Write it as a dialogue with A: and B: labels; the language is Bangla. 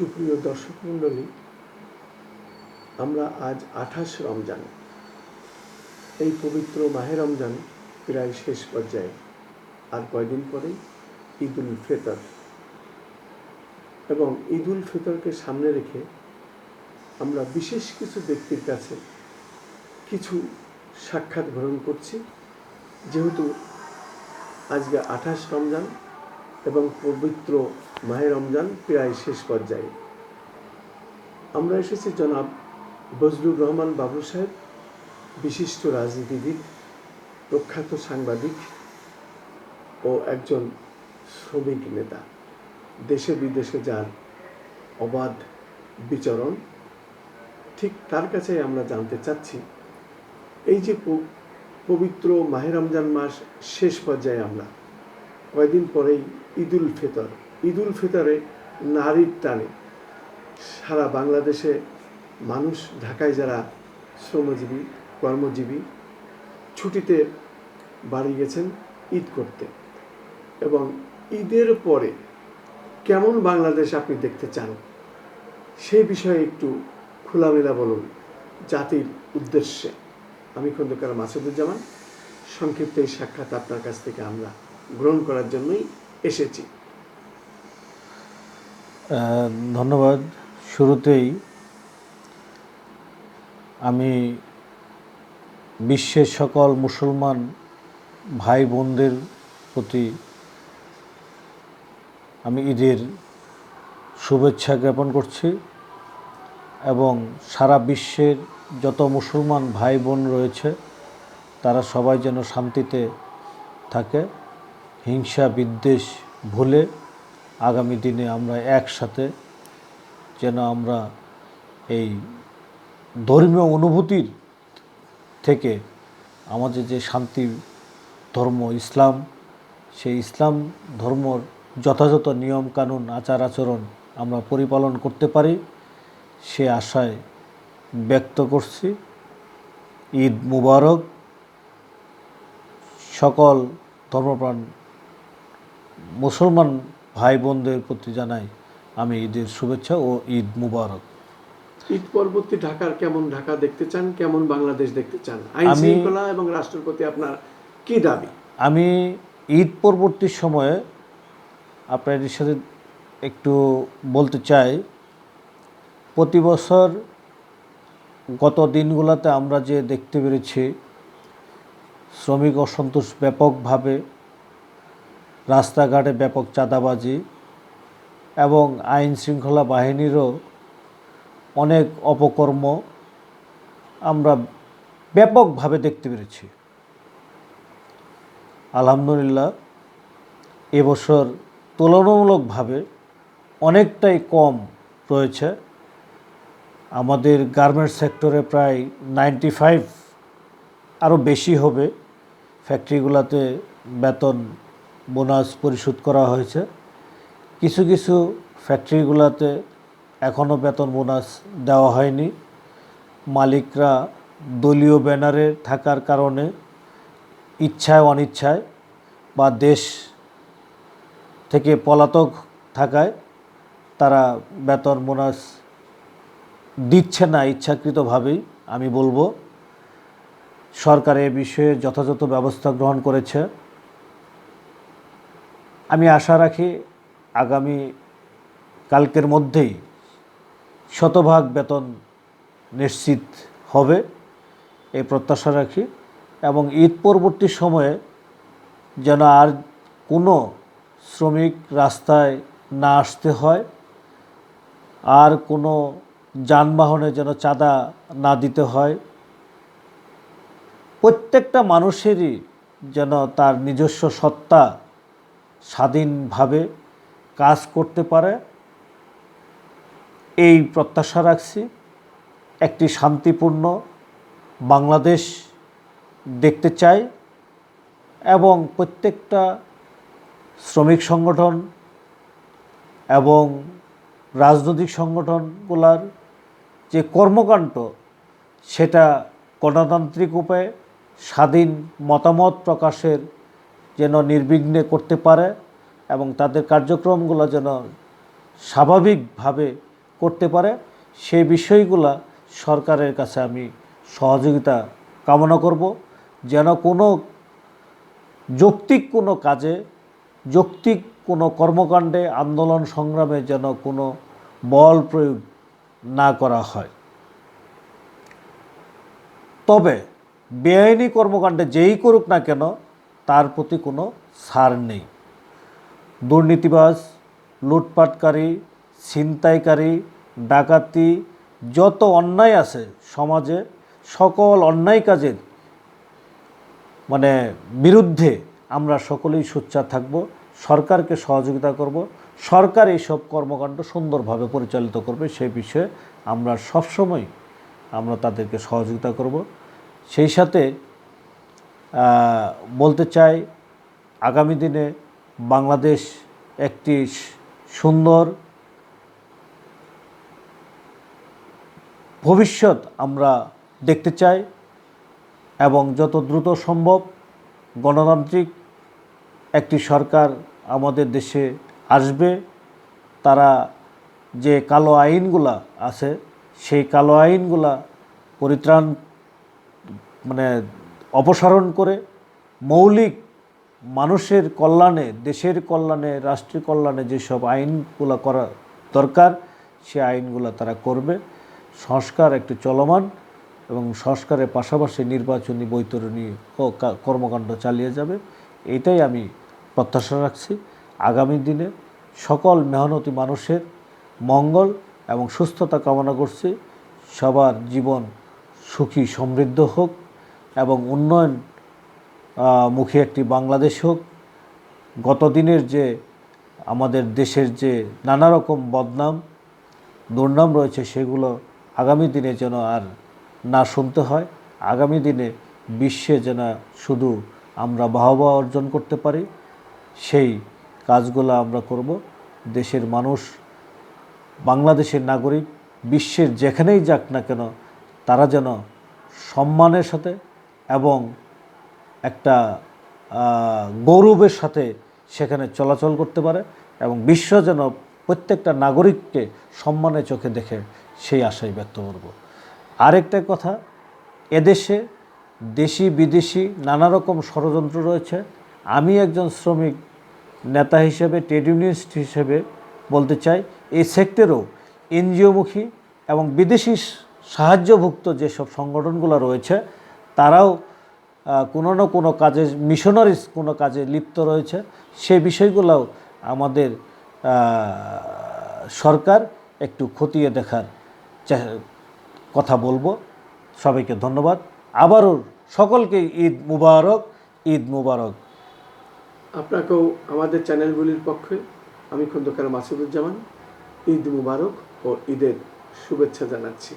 A: সুপ্রিয় দর্শক মণ্ডলী, আমরা আজ আঠাশ রমজান। এই পবিত্র মাহে রমজান প্রায় শেষ পর্যায়ে। আর কয়দিন পরেই? ঈদ উল ফিতর। এবং ঈদ উল ফিতরকে সামনে রেখে আমরা বিশেষ কিছু ব্যক্তির কাছে কিছু সাক্ষাৎ গ্রহণ করছি। যেহেতু আজকে আঠাশ রমজান এবং পবিত্র মাহে রমজান প্রায় শেষ পর্যায়ে। আমরা এসেছি জনাব বজলুর রহমান বাবু সাহেব, বিশিষ্ট রাজনীতিবিদ, প্রখ্যাত সাংবাদিক ও একজন শ্রমিক নেতা। দেশে বিদেশে যার অবাধ বিচরণ, ঠিক তার কাছে আমরা জানতে চাচ্ছি। এই যে পবিত্র মাহে রমজান মাস শেষ পর্যায়ে আমরা, কয়দিন পরেই ঈদুল ফিতর ঈদুল ফিতরে নারীর টানে। সারা বাংলাদেশে মানুষ ঢাকায় যারা শ্রমজীবী, কর্মজীবী, ছুটিতে বাড়ি গেছেন ঈদ করতে। এবং ঈদের পরে কেমন বাংলাদেশ আপনি দেখতে চান? সেই বিষয়ে একটু খোলামেলা বলুন জাতির উদ্দেশ্যে। আমি খন্দকার মাসুদুজ্জামান। সংক্ষিপ্ত এই সাক্ষাৎ আপনার কাছ থেকে আমরা গ্রহণ করার জন্যই এসেছি।
B: ধন্যবাদ। শুরুতেই আমি বিশ্বের সকল মুসলমান ভাই বোনদের প্রতি আমি ঈদের শুভেচ্ছা জ্ঞাপন করছি এবং সারা বিশ্বের যত মুসলমান ভাই বোন রয়েছে, তারা সবাই যেন শান্তিতে থাকে, হিংসা বিদ্বেষ ভুলে আগামী দিনে আমরা একসাথে যেন আমরা এই ধর্মীয় অনুভূতির থেকে আমাদের যে শান্তি ধর্ম, ইসলাম, সেই ইসলাম ধর্মর যথাযথ নিয়ম কানুন, আচার আচরণ আমরা পরিপালন করতে পারি, সে আশায় ব্যক্ত করছি। ঈদ মুবারক। সকল ধর্মপ্রাণ মুসলমান ভাই বোনদের প্রতি জানাই আমি ঈদের শুভেচ্ছা ও ঈদ মুবারক।
A: ঈদ পরবর্তী ঢাকার কেমন ঢাকা দেখতে চান কেমন বাংলাদেশ দেখতে চান? আইন শৃঙ্খলা এবং রাষ্ট্রের প্রতি আপনার কি দাবি?
B: আমি ঈদ পরবর্তী সময়ে আপনাদের সাথে একটু বলতে চাই প্রতি বছর গত দিনগুলোতে আমরা যে দেখতে পেরেছি শ্রমিক অসন্তোষ ব্যাপকভাবে রাস্তাঘাটে ব্যাপক চাঁদাবাজি এবং আইন শৃঙ্খলা বাহিনীরও অনেক অপকর্ম আমরা ব্যাপকভাবে দেখতে পেরেছি। আলহামদুলিল্লাহ, এবছর তুলনামূলকভাবে অনেকটাই কম রয়েছে। আমাদের গার্মেন্টস সেক্টরে প্রায় নাইনটি ফাইভ আরও বেশি হবে। ফ্যাক্টরিগুলোতে বেতন বোনাস পরিশোধ করা হয়েছে। কিছু কিছু ফ্যাক্টরিগুলোতে এখনও বেতন বোনাস দেওয়া হয়নি। মালিকরা দলীয় ব্যানারে থাকার কারণে ইচ্ছায় অনিচ্ছায় বা দেশ থেকে পলাতক থাকায় তারা বেতন বোনাস দিচ্ছে না ইচ্ছাকৃতভাবেই, আমি বলব। সরকার এ বিষয়ে যথাযথ ব্যবস্থা গ্রহণ করেছে। আমি আশা রাখি আগামী কালকের মধ্যেই শতভাগ বেতন নিশ্চিত হবে, এই প্রত্যাশা রাখি। এবং ঈদ পরবর্তী সময়ে যেন আর কোনো শ্রমিক রাস্তায় না আসতে হয়, আর কোনো যানবাহনে যেন চাঁদা না দিতে হয়। প্রত্যেকটা মানুষেরই যেন তার নিজস্ব সত্তা স্বাধীনভাবে কাজ করতে পারে, এই প্রত্যাশা রাখছি। একটি শান্তিপূর্ণ বাংলাদেশ দেখতে চাই এবং প্রত্যেকটা শ্রমিক সংগঠন এবং রাজনৈতিক সংগঠনগুলার যে কর্মকাণ্ড, সেটা গণতান্ত্রিক উপায়ে স্বাধীন মতামত প্রকাশের যেন নির্বিঘ্নে করতে পারে এবং তাদের কার্যক্রমগুলো যেন স্বাভাবিকভাবে করতে পারে সেই বিষয়গুলা সরকারের কাছে আমি সহযোগিতা কামনা করব। যেন কোনো যৌক্তিক কোনো কাজে, যৌক্তিক কোনো কর্মকাণ্ডে, আন্দোলন সংগ্রামে যেন কোনো বল প্রয়োগ না করা হয়। তবে বেআইনি কর্মকাণ্ডে যেই করুক না কেন তার প্রতি কোনো ছাড় নেই। দুর্নীতিবাজ, লুটপাটকারী, ছিনতাইকারী, ডাকাতি, যত অন্যায় আছে সমাজে, সকল অন্যায় কাজের মানে বিরুদ্ধে আমরা সকলেই সোচ্চার থাকব, সরকারকে সহযোগিতা করব, সরকার এইসব কর্মকাণ্ড সুন্দরভাবে পরিচালিত করবে সেই বিষয়ে আমরা সবসময় আমরা তাদেরকে সহযোগিতা করব। সেই সাথে বলতে চাই, আগামী দিনে বাংলাদেশ একটি সুন্দর ভবিষ্যৎ আমরা দেখতে চাই এবং যত দ্রুত সম্ভব গণতান্ত্রিক একটি সরকার আমাদের দেশে আসবে, তারা যে কালো আইনগুলা আছে, সেই কালো আইনগুলা পরিত্রাণ মানে অপসারণ করে মৌলিক মানুষের কল্যাণে, দেশের কল্যাণে, রাষ্ট্রের কল্যাণে যেসব আইনগুলো করা দরকার, সে আইনগুলো তারা করবে। সংস্কার একটি চলমান এবং সংস্কারের পাশাপাশি নির্বাচনী বৈতরণী ও কর্মকাণ্ড চালিয়ে যাবে। এটাই আমি প্রত্যাশা রাখছি। আগামী দিনে সকল মেহনতি মানুষের মঙ্গল এবং সুস্থতা কামনা করছি। সবার জীবন সুখী সমৃদ্ধ হোক। এবং উন্নয়ন মুখী একটি বাংলাদেশ হোক। গতদিনের যে আমাদের দেশের যে নানা রকম বদনাম, দুর্নাম রয়েছে, সেগুলো আগামী দিনে যেন আর না শুনতে হয়। আগামী দিনে বিশ্বে যেন শুধু আমরা বাহবা অর্জন করতে পারি, সেই কাজগুলো আমরা করব। দেশের মানুষ, বাংলাদেশের নাগরিক, বিশ্বের যেখানেই যাক না কেন, তারা যেন সম্মানের সাথে এবং একটা গৌরবের সাথে সেখানে চলাচল করতে পারে এবং বিশ্ব যেন প্রত্যেকটা নাগরিককে সম্মানের চোখে দেখে সেই আশাই ব্যক্ত করব। আরেকটা কথা, এদেশে দেশি, বিদেশি নানা রকম ষড়যন্ত্র রয়েছে। আমি একজন শ্রমিক, নেতা হিসেবে, ট্রেড ইউনিয়নিস্ট হিসেবে বলতে চাই, এই সেক্টরেও এনজিওমুখী এবং বিদেশি সাহায্যভুক্ত যেসব সংগঠনগুলো রয়েছে তারাও কোনো না কোনো কাজে মিশনারিজ কোনো কাজে লিপ্ত রয়েছে। সে বিষয়গুলোও আমাদের সরকার একটু খতিয়ে দেখার কথা বলব। সবাইকে ধন্যবাদ। আবারও সকলকে ঈদ মুবারক ঈদ মুবারক।
A: আপনাকেও আমাদের চ্যানেলগুলির পক্ষে আমি খন্দকার মাসুদুজ্জামান, ঈদ মুবারক ও ঈদের শুভেচ্ছা জানাচ্ছি।